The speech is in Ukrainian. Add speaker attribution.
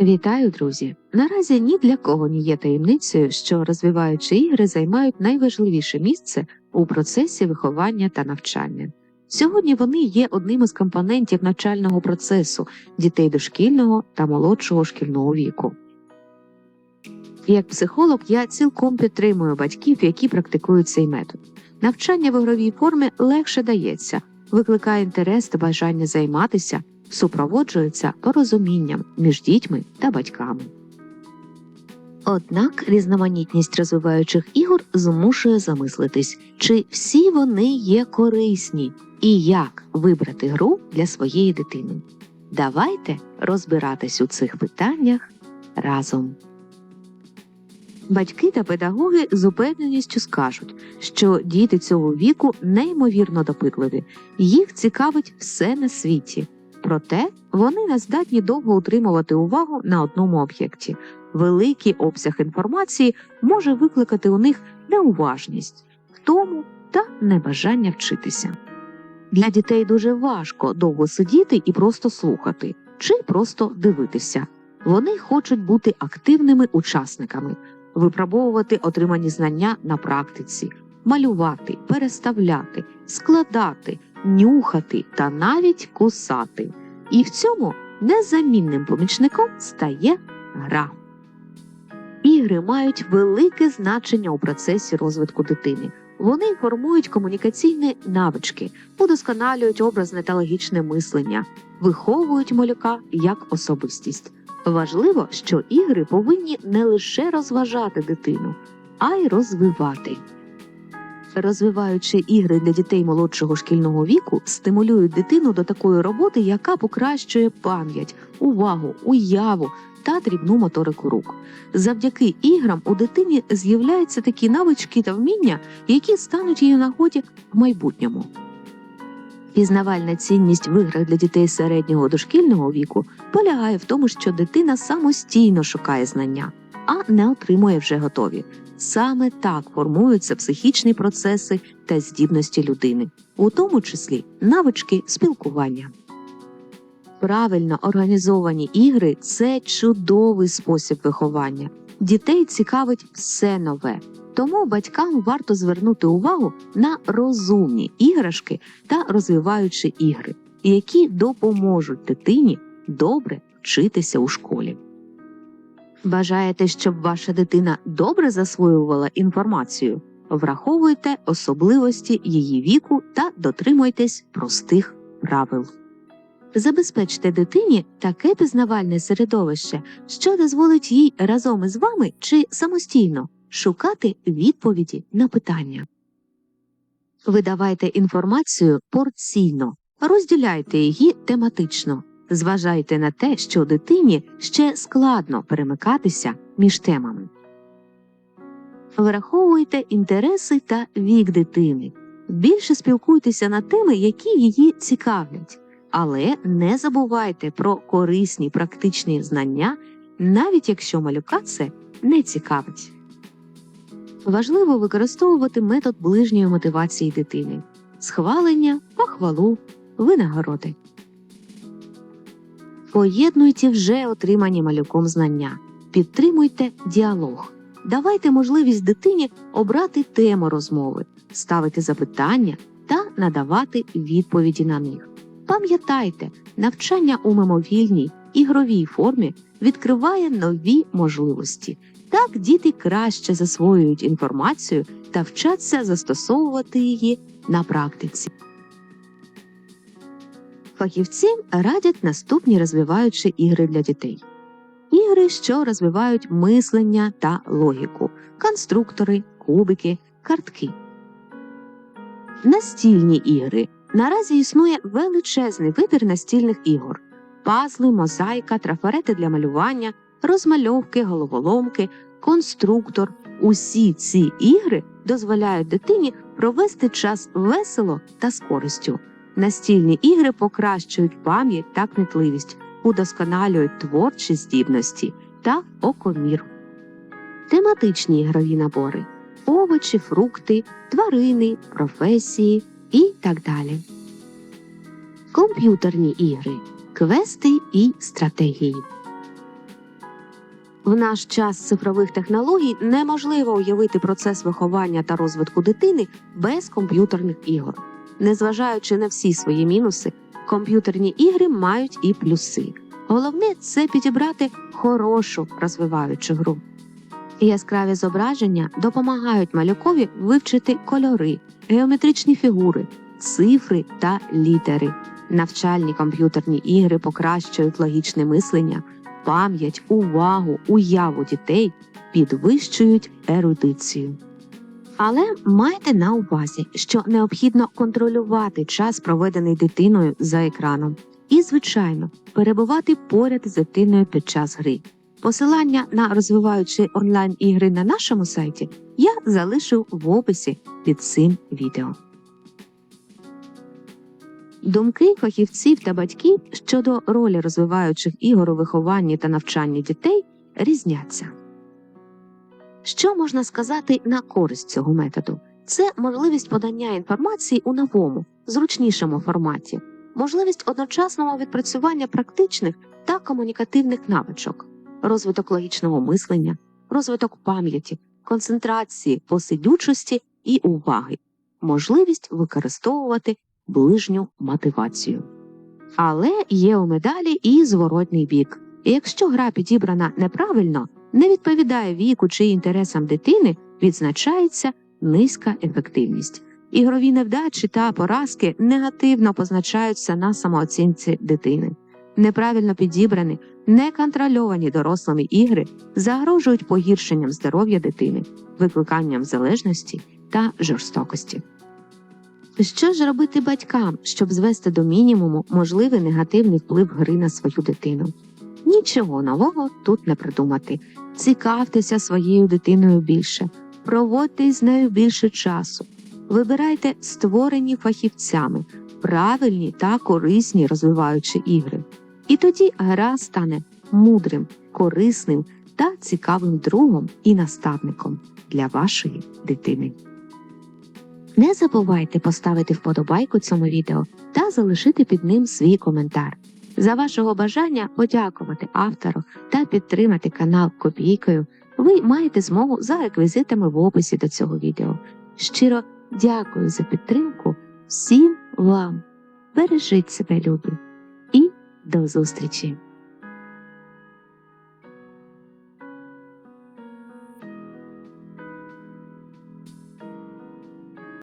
Speaker 1: Вітаю, друзі! Наразі ні для кого не є таємницею, що розвиваючі ігри займають найважливіше місце у процесі виховання та навчання. Сьогодні вони є одним із компонентів навчального процесу дітей дошкільного та молодшого шкільного віку. Як психолог, я цілком підтримую батьків, які практикують цей метод. Навчання в ігровій формі легше дається, викликає інтерес та бажання займатися, супроводжується порозумінням між дітьми та батьками. Однак різноманітність розвиваючих ігор змушує замислитись, чи всі вони є корисні і як вибрати гру для своєї дитини. Давайте розбиратись у цих питаннях разом. Батьки та педагоги з упевненістю скажуть, що діти цього віку неймовірно допитливі, їх цікавить все на світі. Проте вони не здатні довго утримувати увагу на одному об'єкті. Великий обсяг інформації може викликати у них неуважність, втому та небажання вчитися. Для дітей дуже важко довго сидіти і просто слухати, чи просто дивитися. Вони хочуть бути активними учасниками, випробовувати отримані знання на практиці, малювати, переставляти, складати, нюхати та навіть кусати. І в цьому незамінним помічником стає гра. Ігри мають велике значення у процесі розвитку дитини. Вони формують комунікаційні навички, удосконалюють образне та логічне мислення, виховують малюка як особистість. Важливо, що ігри повинні не лише розважати дитину, а й розвивати. Розвиваючи ігри для дітей молодшого шкільного віку, стимулюють дитину до такої роботи, яка покращує пам'ять, увагу, уяву та дрібну моторику рук. Завдяки іграм у дитині з'являються такі навички та вміння, які стануть її нагоді в майбутньому. Пізнавальна цінність в іграх для дітей середнього дошкільного віку полягає в тому, що дитина самостійно шукає знання, а не отримує вже готові. Саме так формуються психічні процеси та здібності людини, у тому числі навички спілкування. Правильно організовані ігри це чудовий спосіб виховання. Дітей цікавить все нове, тому батькам варто звернути увагу на розумні іграшки та розвиваючі ігри, які допоможуть дитині добре вчитися у школі. Бажаєте, щоб ваша дитина добре засвоювала інформацію? Враховуйте особливості її віку та дотримуйтесь простих правил. Забезпечте дитині таке пізнавальне середовище, що дозволить їй разом із вами чи самостійно шукати відповіді на питання. Видавайте інформацію порційно, розділяйте її тематично. Зважайте на те, що дитині ще складно перемикатися між темами. Враховуйте інтереси та вік дитини. Більше спілкуйтеся на теми, які її цікавлять, але не забувайте про корисні практичні знання, навіть якщо малюка це не цікавить. Важливо використовувати метод ближньої мотивації дитини схвалення, похвалу, винагороди. Поєднуйте вже отримані малюком знання, підтримуйте діалог, давайте можливість дитині обрати тему розмови, ставити запитання та надавати відповіді на них. Пам'ятайте, навчання у мимовільній ігровій формі відкриває нові можливості. Так діти краще засвоюють інформацію та вчаться застосовувати її на практиці. Фахівці радять наступні розвиваючі ігри для дітей. Ігри, що розвивають мислення та логіку, конструктори, кубики, картки. Настільні ігри. Наразі існує величезний вибір настільних ігор: пазли, мозаїка, трафарети для малювання, розмальовки, головоломки, конструктор. Усі ці ігри дозволяють дитині провести час весело та з користю. Настільні ігри покращують пам'ять та кмітливість, удосконалюють творчі здібності та окомір. Тематичні ігрові набори овочі, фрукти, тварини, професії і так далі. Комп'ютерні ігри, квести і стратегії. В наш час цифрових технологій неможливо уявити процес виховання та розвитку дитини без комп'ютерних ігор. Незважаючи на всі свої мінуси, комп'ютерні ігри мають і плюси. Головне це підібрати хорошу розвиваючу гру. Яскраві зображення допомагають малюкові вивчити кольори, геометричні фігури, цифри та літери. Навчальні комп'ютерні ігри покращують логічне мислення, пам'ять, увагу, уяву дітей, підвищують ерудицію. Але майте на увазі, що необхідно контролювати час, проведений дитиною за екраном, і, звичайно, перебувати поряд з дитиною під час гри. Посилання на розвиваючі онлайн ігри на нашому сайті я залишив в описі під цим відео. Думки фахівців та батьків щодо ролі розвиваючих ігор у вихованні та навчанні дітей різняться. Що можна сказати на користь цього методу? Це можливість подання інформації у новому, зручнішому форматі, можливість одночасного відпрацювання практичних та комунікативних навичок, розвиток логічного мислення, розвиток пам'яті, концентрації, посидючості і уваги, можливість використовувати ближню мотивацію. Але є у медалі і зворотний бік. І якщо гра підібрана неправильно, не відповідає віку чи інтересам дитини, відзначається низька ефективність. Ігрові невдачі та поразки негативно позначаються на самооцінці дитини. Неправильно підібрані, неконтрольовані дорослими ігри загрожують погіршенням здоров'я дитини, викликанням залежності та жорстокості. Що ж робити батькам, щоб звести до мінімуму можливий негативний вплив гри на свою дитину? Нічого нового тут не придумати. Цікавтеся своєю дитиною більше, проводьте з нею більше часу, вибирайте створені фахівцями, правильні та корисні розвиваючі ігри. І тоді гра стане мудрим, корисним та цікавим другом і наставником для вашої дитини. Не забувайте поставити вподобайку цьому відео та залишити під ним свій коментар. За вашого бажання подякувати автору та підтримати канал копійкою. Ви маєте змогу за реквізитами в описі до цього відео. Щиро дякую за підтримку всім вам. Бережіть себе, любі, і до зустрічі!